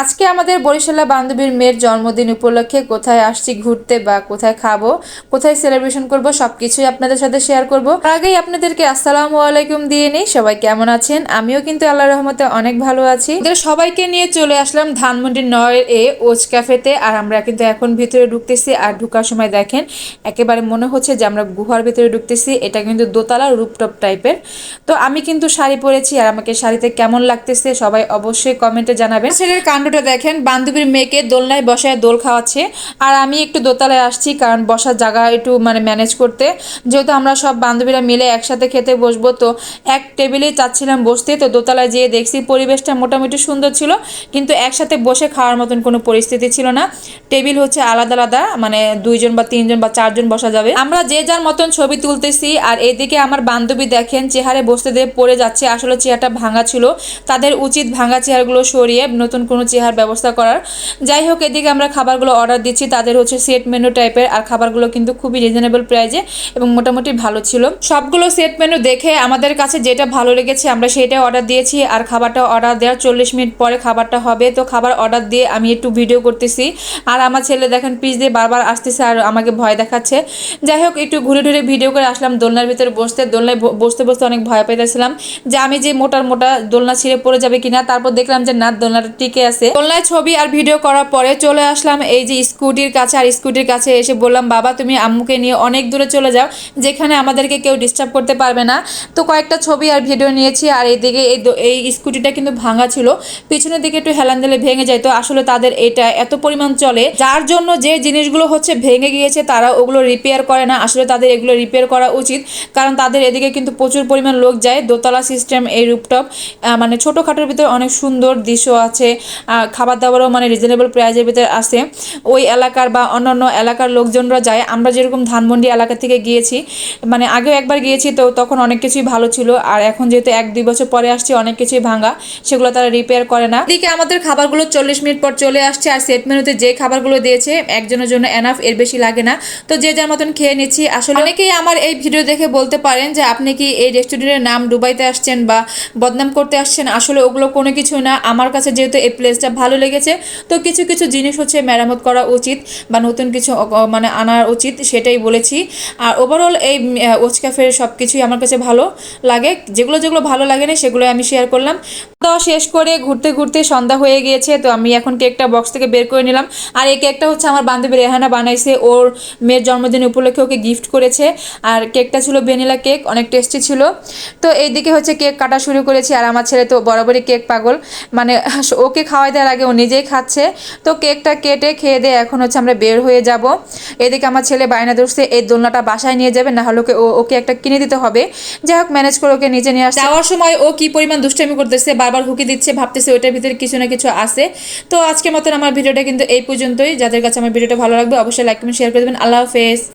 আজকে আমাদের বরিশালা বান্ধবীর মেয়ের জন্মদিন উপলক্ষে কোথায় আসছি, ঘুরতে বা কোথায় খাব, কোথায় সেলিব্রেশন করব, সবকিছুই আপনাদের সাথে শেয়ার করব। আগেই আপনাদেরকে আসসালামু আলাইকুম দিয়ে নেই। সবাই কেমন আছেন? আমিও কিন্তু আল্লাহ রহমতে অনেক ভালো আছি। সবাইকে নিয়ে চলে আসলাম ধানমন্ডি নয় এ ওজ ক্যাফেতে আর আমরা কিন্তু এখন ভিতরে ঢুকতেছি। আর ঢুকার সময় দেখেন, একেবারে মনে হচ্ছে যে আমরা গুহার ভিতরে ঢুকতেছি। এটা কিন্তু দোতলা রুপটপ টাইপের তো আমি কিন্তু শাড়ি পরেছি। আর আমাকে শাড়িতে কেমন লাগতেছে সবাই অবশ্যই কমেন্টে জানাবেন। ছেলের কাণ্ডটা দেখেন, বান্ধবীর মেয়েকে দোলনায় বসায় দোল খাওয়াচ্ছে। আর আমি একটু দোতলায় আসছি, কারণ বসার জায়গা একটু মানে ম্যানেজ করতে। যেহেতু আমরা সব বান্ধবীরা মিলে একসাথে খেতে বসবো, তো এক টেবিলে চাচ্ছিলাম বসতে। তো দোতলায় যেয়ে দেখছি পরিবেশটা মোটামুটি সুন্দর ছিল, কিন্তু একসাথে বসে খাওয়ার মতন কোনো পরিস্থিতি ছিল না। টেবিল হচ্ছে আলাদা আলাদা মানে দুইজন বা তিনজন বা চারজন বসা যাবে। আমরা যে যার মতন ছবি তুলতেছি, আর এদিকে আমার বান্ধবী দেখেন, চেহারে বসতে দিয়ে পড়ে যাচ্ছে, আসলে চেয়ারটা ভাঙা ছিল। তাদের উচিত ভাঙা চেয়ারগুলো সরিয়ে নতুন কোনো চেয়ার ব্যবস্থা করার। যাই হোক, এদিকে আমরা খাবারগুলো অর্ডার দিচ্ছি। তাদের হচ্ছে সেট মেনু টাইপের আর খাবারগুলো কিন্তু খুবই রিজনেবল প্রাইজে এবং মোটামুটি ভালো ছিল। সবগুলো সেট মেনু দেখে আমাদের কাছে যেটা ভালো লেগেছে আমরা সেটাই অর্ডার দিয়েছি। আর খাবারটা অর্ডার দেওয়ার চল্লিশ মিনিট পরে খাবারটা হবে। তো খাবার অর্ডার দিয়ে আমি একটু ভিডিও করতেছি। আর আমার ছেলে দেখেন, পিস দিয়ে বারবার আসতেছে আর আমাকে ভয় দেখাচ্ছে। যাই হোক, একটু ঘুরে ঘুরে ভিডিও করে আসলাম দোলনার ভিতরে বসতে। দোলনায় বসতে বসতে অনেক ভয় পাইতেছিলাম যে আমি যে মোটার মোটা দোলনা ছিঁড়ে পড়ে যাবে কিনা। তারপর দেখলাম যে না, দোলনাটা টিকে আছে। দোলনায় ছবি আর ভিডিও করার পরে চলে আসলাম এই যে স্কুটির কাছে। আর স্কুটির কাছে এসে বললাম, বাবা, তুমি আম্মুকে নিয়ে অনেক দূরে চলে যাও, যেখানে আমাদেরকে কেউ ডিস্টার্ব করতে পারবে না। তো কয়েকটা ছবি আর ভিডিও নিয়েছি আর এইদিকে এই এই স্কুটিটা কিন্তু ভাঙা ছিল। পিছনের দিকে একটু হেলান দিলে ভেঙে যায়। তো আসলে তাদের এটা এত পরিমাণ চলে, যার জন্য যে জিনিসগুলো হচ্ছে ভেঙে গিয়েছে তারা ওগুলো রিপেয়ার করে না। আসলে তাদের এগুলো রিপেয়ার করা উচিত, কারণ তাদের এদিকে কিন্তু প্রচুর পরিমাণ লোক যায়। দোতলা সিস্টেম এই রুপটপ মানে ছোটোখাটোর ভিতরে অনেক সুন্দর দৃশ্য আছে। খাবার দাবারও মানে রিজনেবল প্রাইজের ভিতরে আছে ওই এলাকার বা অন্যান্য এলাকার লোকজনরা যায়। আমরা যেরকম ধানমন্ডি এলাকা থেকে গিয়েছি মানে আগেও একবার গিয়েছি তো তখন অনেক কিছুই ভালো ছিল। আর এখন যেহেতু এক দুই বছর পরে আসছে, অনেক কিছুই ভাঙা, সেগুলো তারা রিপেয়ার করে না। এদিকে আমাদের খাবারগুলো চল্লিশ মিনিট পর চলে আসছে আর সেট মেনুতে যে খাবারগুলো দিয়েছে, একজনের জন্য এনাফ এর বেশি লাগে না। তো যে যার মতন খেয়ে নিচ্ছি, আসলে অনেকেই আমার এই ভিডিও দেখে বলতে পারেন যে, আপনি কি এই রেস্টুরেন্টের নাম ডুবাইতে আসছেন বা বদনাম করতে আসছেন? আসলে ওগুলো কোনো কিছু না। আমার কাছে যেহেতু এই প্লেসটা ভালো লেগেছে। তো কিছু কিছু জিনিস হচ্ছে মেরামত করা উচিত বা নতুন কিছু মানে আনার উচিত সেটাই বলেছি। আর ওভারঅল এই ওচ ক্যাফের সব কিছুই আমার কাছে ভালো লাগে। যেগুলো যেগুলো ভালো লাগে না সেগুলো আমি শেয়ার করলাম। তো শেষ করে ঘুরতে ঘুরতে সন্ধ্যা হয়ে গিয়েছে। তো আমি এখন কেকটা বক্স থেকে বের করে নিলাম। আর এই কেকটা হচ্ছে আমার বান্ধবী রেহানা বানাইছে। ওর মেয়ের জন্মদিন উপলক্ষে ওকে গিফট করেছে। আর কেকটা ছিল ভ্যানিলা কেক অনেক টেস্টি ছিল। তো এইদিকে হচ্ছে কেক কাটা শুরু করেছি। আর আমার ছেলে তো বরাবরই কেক পাগল। মানে ওকে খাওয়াই দেওয়ার আগে ও নিজেই খাচ্ছে। তো কেকটা কেটে খেয়ে দিয়ে এখন হচ্ছে আমরা বের হয়ে যাব। এদিকে আমার ছেলে বায়না ধরছে, এই দোলনাটা বাসায় নিয়ে যাবে, না হলে ওকে ওকে একটা কিনে দিতে হবে। যাই হোক ম্যানেজ করে ওকে নিজে নিয়ে আসছে। যাওয়ার সময় ও কি পরিমাণ দুষ্টামি করতেছে, বারবার হুকি দিচ্ছে, ভাবতেছে ওইটার ভিতরে কিছু না কিছু আছে। তো আজকের মতন আমার ভিডিওটা কিন্তু এই পর্যন্তই। যাদের কাছে আমার ভিডিওটা ভালো লাগবে, অবশ্যই লাইক কমেন্ট শেয়ার করে দেবেন। আল্লাহ হাফেজ।